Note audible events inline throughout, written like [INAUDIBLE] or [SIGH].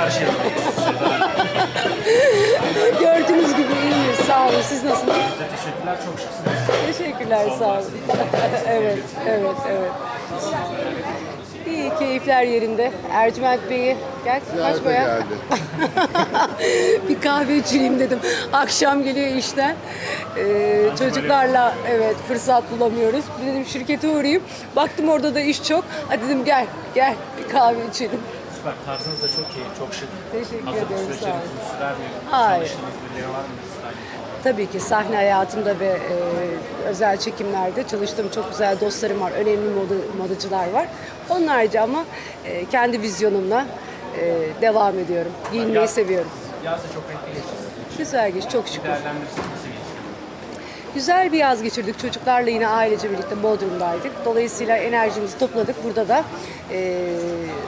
karşı yanındayız. [LAUGHS] Gördüğünüz gibi iyiyiz. Sağ olun. Siz nasılsınız? Teşekkürler, çok şıksınız. Teşekkürler. Sağ olun. [LAUGHS] evet, evet, evet. İyi, keyifler yerinde. Ercüment Bey'i gel kaç geldi. [LAUGHS] bir kahve içeyim dedim. Akşam geliyor işten. Ee, çocuklarla evet fırsat bulamıyoruz. Bir dedim şirkete uğrayayım. Baktım orada da iş çok. Hadi dedim gel gel bir kahve içelim. Süper, tarzınız da çok iyi, çok şık. Teşekkür Hazır ederim, bir süreç sağ olun. uzun sürer mi? Hayır. Çalıştığınız birileri var mı? Tabii ki sahne hayatımda ve e, özel çekimlerde çalıştığım çok güzel dostlarım var. Önemli moda, modacılar var. Onun harici ama e, kendi vizyonumla e, devam ediyorum. Giyinmeyi Yaz- seviyorum. Yaz da çok renkli geçti. Güzel geç, çok şükür. Geçti? Güzel bir yaz geçirdik. Çocuklarla yine ailece birlikte Bodrum'daydık. Dolayısıyla enerjimizi topladık. Burada da e,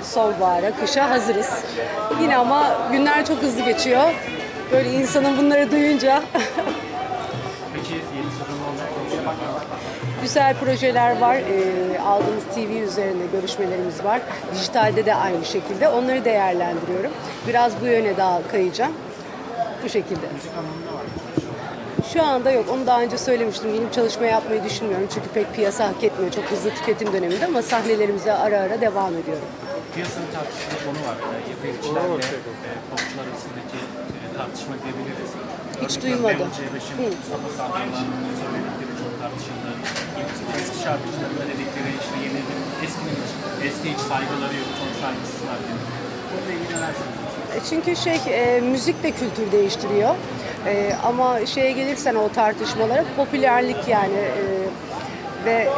sonbahara, kışa hazırız. Yine ama günler çok hızlı geçiyor. Böyle insanın bunları duyunca [LAUGHS] Peki yeni olacak güzel projeler var. E, aldığımız TV üzerinde görüşmelerimiz var. Dijitalde de aynı şekilde. Onları değerlendiriyorum. Biraz bu yöne daha kayacağım. Bu şekilde. Şu anda yok. Onu daha önce söylemiştim. Yeni bir çalışma yapmayı düşünmüyorum. Çünkü pek piyasa hak etmiyor. Çok hızlı tüketim döneminde ama sahnelerimize ara ara devam ediyorum. Piyasanın tartıştığı konu var. E, Yapı ve e, popçular arasındaki e, tartışma diyebiliriz. Hiç Örnek duymadım. Level C5'in Mustafa Sandal'ın söyledikleri çok tartışıldı. Eski, eski şarkıcıların da dedikleri işte yeni eskinin eski hiç saygıları yok, çok saygısızlar. Bununla ilgili neler Çünkü şey e, müzik de kültür değiştiriyor. E, ama şeye gelirsen o tartışmalara popülerlik yani e, ve e,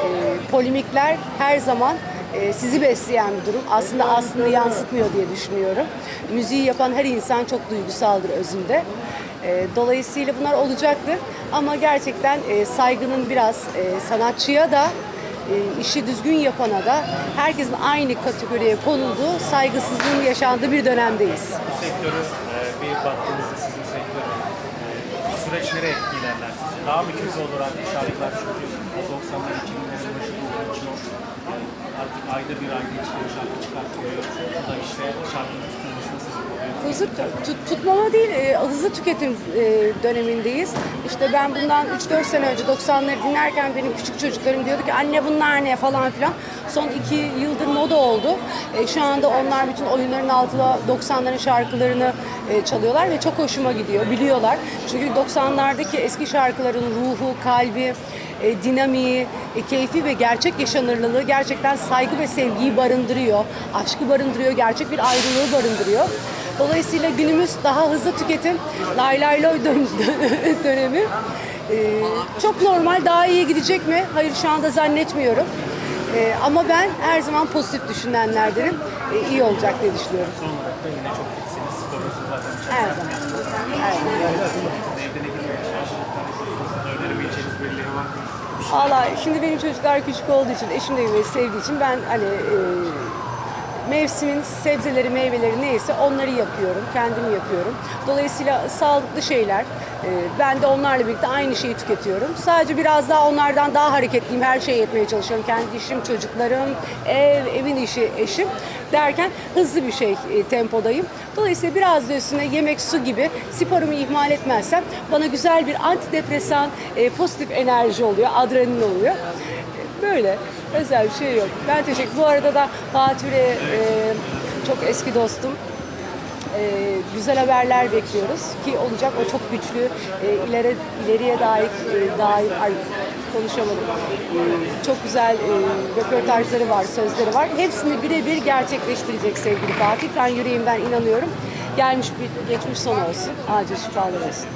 polemikler her zaman e, sizi besleyen bir durum. Aslında aslında yansıtmıyor diye düşünüyorum. Müziği yapan her insan çok duygusaldır özünde. E, dolayısıyla bunlar olacaktır. Ama gerçekten e, saygının biraz e, sanatçıya da e, işi düzgün yapana da herkesin aynı kategoriye konulduğu saygısızlığın yaşandığı bir dönemdeyiz. Bu sektörü e, bir baktığınızda sizin sektörü e, bu süreç nereye ilerler? Daha mı kötü olur artık şarkılar çünkü o 90'lar 2000'lerin başı artık ayda bir ayda bir şarkı çıkartılıyor. O da işte şarkının tutulmasına sebep oluyor. Hızlı tut- tutmama değil, e, hızlı tüketim e, dönemindeyiz. İşte ben bundan 3-4 sene önce 90'ları dinlerken benim küçük çocuklarım diyordu ki anne bunlar ne falan filan. Son 2 yıldır moda oldu. E, şu anda onlar bütün oyunların altına 90'ların şarkılarını e, çalıyorlar ve çok hoşuma gidiyor, biliyorlar. Çünkü 90'lardaki eski şarkıların ruhu, kalbi, e, dinamiği, e, keyfi ve gerçek yaşanırlılığı gerçekten saygı ve sevgiyi barındırıyor. Aşkı barındırıyor, gerçek bir ayrılığı barındırıyor. Dolayısıyla günümüz daha hızlı tüketim, lay lay loy dön- [LAUGHS] dönemi. E, çok normal, daha iyi gidecek mi? Hayır şu anda zannetmiyorum. E, ama ben her zaman pozitif düşünenlerdenim. E, iyi olacak diye düşünüyorum. Son olarak da yine çok fitsiniz. Sporunuzu zaten Her zaman. Her zaman. Evde ne gibi şarkılar yapıyorsunuz? Valla şimdi benim çocuklar küçük olduğu için, eşim de yemeği sevdiği için ben hani e, mevsimin sebzeleri, meyveleri neyse onları yapıyorum, kendim yapıyorum. Dolayısıyla sağlıklı şeyler, e, ben de onlarla birlikte aynı şeyi tüketiyorum. Sadece biraz daha onlardan daha hareketliyim, her şeyi yetmeye çalışıyorum. Kendi işim, çocuklarım, ev, evin işi, eşim derken hızlı bir şey e, tempodayım. Dolayısıyla biraz da üstüne yemek, su gibi sporumu ihmal etmezsem bana güzel bir antidepresan, e, pozitif enerji oluyor, adrenalin oluyor. Böyle özel bir şey yok. Ben teşekkür. Bu arada da Fatih'e e, çok eski dostum. E, güzel haberler bekliyoruz ki olacak. O çok güçlü. E, ileri ileriye dair e, dair ay konuşamadım. E, çok güzel e, röportajları var, sözleri var. Hepsini birebir gerçekleştirecek sevgili Fatih. Ben yüreğimden inanıyorum. Gelmiş bir geçmiş son olsun. Acil şifalar olsun.